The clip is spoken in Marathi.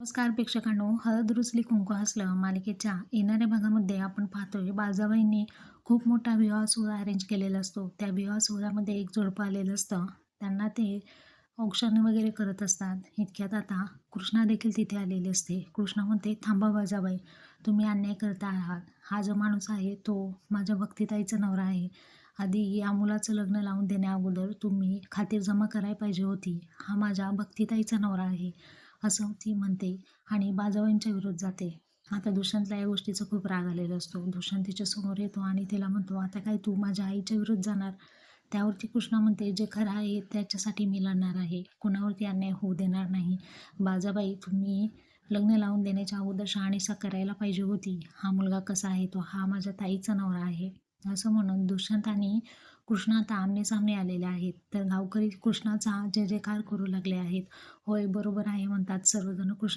नमस्कार प्रेक्षकांनो हळद रुचली कुंकू हसलं मालिकेच्या येणाऱ्या भागामध्ये आपण पाहतोय बाजाबाईंनी खूप मोठा विवाह सोहळा अरेंज केलेला असतो. त्या विवाह सोहळ्यामध्ये एक जोडपं आलेलं असतं. त्यांना ते औक्षण वगैरे करत असतात. इतक्यात आता कृष्णा देखील तिथे आलेली असते. कृष्णा म्हणते थांबा बाजाबाई तुम्ही अन्याय करता आहात. हा जो माणूस आहे तो माझ्या भक्तिताईचा नवरा आहे. आधी या मुलाचं लग्न लावून देण्या अगोदर तुम्ही खातीर जमा करायला पाहिजे होती. हा माझ्या भक्तिताईचा नवरा आहे. असं ती म्हणते आणि बाजाबाईंच्या विरोध जाते. आता दुष्यंतला या गोष्टीचा खूप राग आलेला असतो. दुष्यंत तिच्या समोर येतो आणि तिला म्हणतो आता काय तू माझ्या आईच्या विरुद्ध जाणार? त्यावरती कृष्णा म्हणते जे खरं आहे त्याच्यासाठी मी लढणार आहे. कुणावरती अन्याय होऊ देणार नाही. बाजाबाई तुम्ही लग्न लावून देण्याच्या अगोदर शहाणीसा करायला पाहिजे होती. हा मुलगा कसा आहे तो? हा माझ्या ताईचा नवरा आहे. असं म्हणून दुष्यंत आणि कृष्णा आता आमनेसामने आलेल्या आलेले आहेत. तर गावकरी कृष्णाचा जय जयकार करू लागले आहेत. होय बरोबर आहे म्हणतात सर्वजण कृष्ण